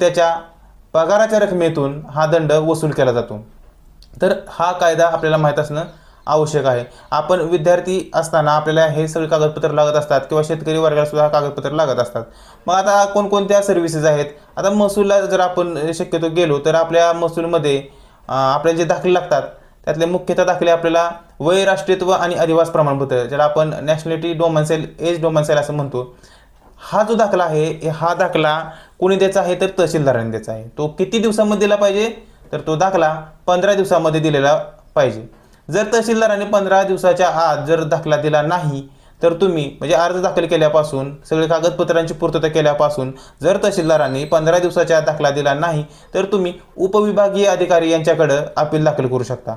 त्याच्या पगाराच्या रकमेतून हा दंड वसूल केला जातो. तर हा कायदा आपल्याला माहीत असणं आवश्यक आहे. आपण विद्यार्थी असताना आपल्याला हे सगळे कागदपत्र लागत असतात किंवा शेतकरी वर्गाला सुद्धा कागदपत्र लागत असतात. मग आता कोणकोणत्या सर्व्हिसेस आहेत? आता महसूलला जर आपण शक्यतो गेलो तर आपल्या महसूलमध्ये आपल्याला जे दाखले लागतात त्यातले मुख्यतः दाखले आपल्याला वय राष्ट्रीयत्व आणि अधिवास प्रमाणपत्र ज्याला आपण नॅशनॅलिटी डोमन्साईल एज डोमन्साईल असं म्हणतो. हा जो दाखला आहे हा दाखला कोणी द्यायचा आहे तर तहसीलदाराने द्यायचा आहे. तो किती दिवसामध्ये दिला पाहिजे? तर तो दाखला पंधरा दिवसामध्ये दिलेला पाहिजे. जर तहसीलदाराने पंधरा दिवसाच्या आत जर दाखला दिला नाही तर तुम्ही म्हणजे अर्ज दाखल केल्यापासून सगळे कागदपत्रांची पूर्तता केल्यापासून जर तहसीलदारांनी पंधरा दिवसाच्या आत दाखला दिला नाही तर तुम्ही उपविभागीय अधिकारी यांच्याकडं अपील दाखल करू शकता.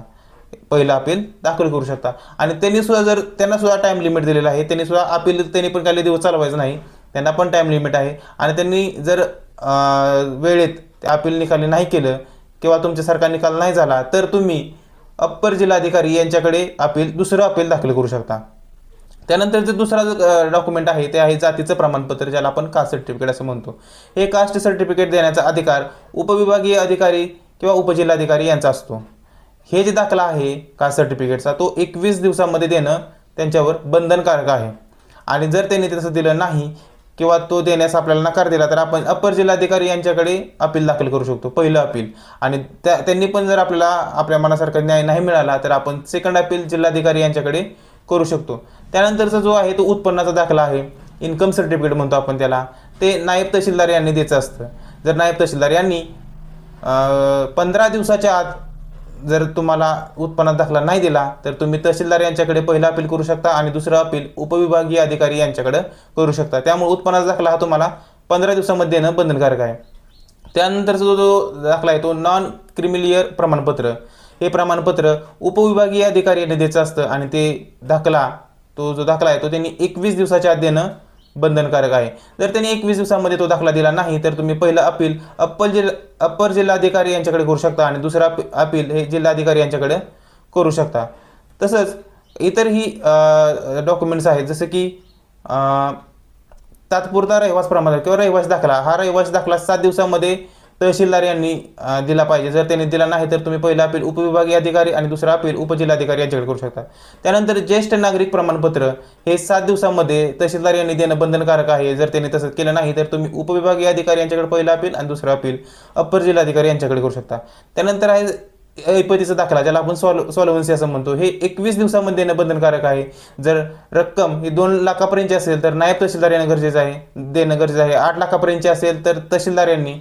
पहिलं अपील दाखल करू शकता. आणि त्यांनी सुद्धा जर त्यांना सुद्धा टाईम लिमिट दिलेला आहे. त्यांनी सुद्धा अपील त्यांनी पण काही दिवस चालवायचं नाही. त्यांना पण टाईम लिमिट आहे. आणि त्यांनी जर वेळेत त्या अपील निकाली नाही केलं किंवा तुमच्यासारखा निकाल नाही झाला तर तुम्ही अप्पर जिल्हाधिकारी यांच्याकडे अपील दुसरं अपील दाखल करू शकता. त्यानंतर जे दुसरा जो डॉक्युमेंट आहे ते आहे जातीचं प्रमाणपत्र ज्याला आपण कास्ट सर्टिफिकेट असं म्हणतो. हे कास्ट सर्टिफिकेट देण्याचा अधिकार उपविभागीय अधिकारी किंवा उपजिल्हाधिकारी यांचा असतो. हे जे दाखला आहे कास्ट सर्टिफिकेटचा तो एकवीस दिवसामध्ये देणं त्यांच्यावर बंधनकारक आहे. आणि जर त्यांनी तसं दिलं नाही किंवा तो देण्यास आपल्याला नकार दिला तर आपण अपर जिल्हाधिकारी यांच्याकडे अपील दाखल करू शकतो पहिलं अपील. आणि त्या त्यांनी पण जर आपल्याला आपल्या मनासारखा न्याय नाही मिळाला तर आपण सेकंड अपील जिल्हाधिकारी यांच्याकडे करू शकतो. त्यानंतरचा जो आहे तो उत्पन्नाचा दाखला आहे. इन्कम सर्टिफिकेट म्हणतो आपण त्याला. ते नायब तहसीलदार यांनी द्यायचं असतं. जर नायब तहसीलदार यांनी पंधरा दिवसाच्या आत जर तुम्हाला उत्पन्नात दाखला नाही दिला तर तुम्ही तहसीलदार यांच्याकडे पहिलं अपील करू शकता आणि दुसरं अपील उपविभागीय अधिकारी यांच्याकडे करू शकता. त्यामुळे उत्पन्नाचा दाखला हा तुम्हाला पंधरा दिवसामध्ये देणं बंधनकारक आहे. त्यानंतरचा जो जो दाखला आहे तो नॉन क्रिमिलियर प्रमाणपत्र. हे प्रमाणपत्र उपविभागीय अधिकारी यांनी द्यायचं असतं आणि ते दाखला तो जो दाखला आहे तो त्यांनी एकवीस दिवसाच्या आत देणं बंधनकारक आहे. जर त्यांनी एकवीस दिवसामध्ये तो दाखला दिला नाही तर तुम्ही पहिलं अपील अप्पर जिल्हा अप्पर जिल्हाधिकारी यांच्याकडे करू शकता आणि दुसरं अपी- अपील हे जिल्हाधिकारी यांच्याकडे करू शकता. तसंच इतरही डॉक्युमेंट्स आहेत जसं की तात्पुरता रहिवास प्रमाणपत्र किंवा रहिवासी दाखला. हा रहिवासी दाखला सात दिवसामध्ये तहसीलदार यांनी दिला पाहिजे. जर त्यांनी दिला नाही तर तुम्ही पहिला अपील उपविभागीय अधिकारी आणि दुसरा अपील उपजिल्हाधिकारी यांच्याकडे करू शकता. त्यानंतर ज्येष्ठ नागरिक प्रमाणपत्र हे सात दिवसामध्ये तहसीलदार यांनी देणं बंधनकारक आहे. जर त्यांनी तसं केलं नाही तर तुम्ही उपविभागीय अधिकारी यांच्याकडे पहिला अपील आणि दुसरा अपील अप्पर जिल्हाधिकारी यांच्याकडे करू शकता. त्यानंतर आहे ऐपतीचा दाखला ज्याला आपण सॉल सॉल्वन्सी असं म्हणतो. हे एकवीस दिवसामध्ये देणं बंधनकारक आहे. जर रक्कम ही दोन लाखापर्यंतची असेल तर नायब तहसीलदार येणं गरजेचं आहे. देणं गरजेचं आहे. आठ लाखापर्यंतची असेल तर तहसीलदार यांनी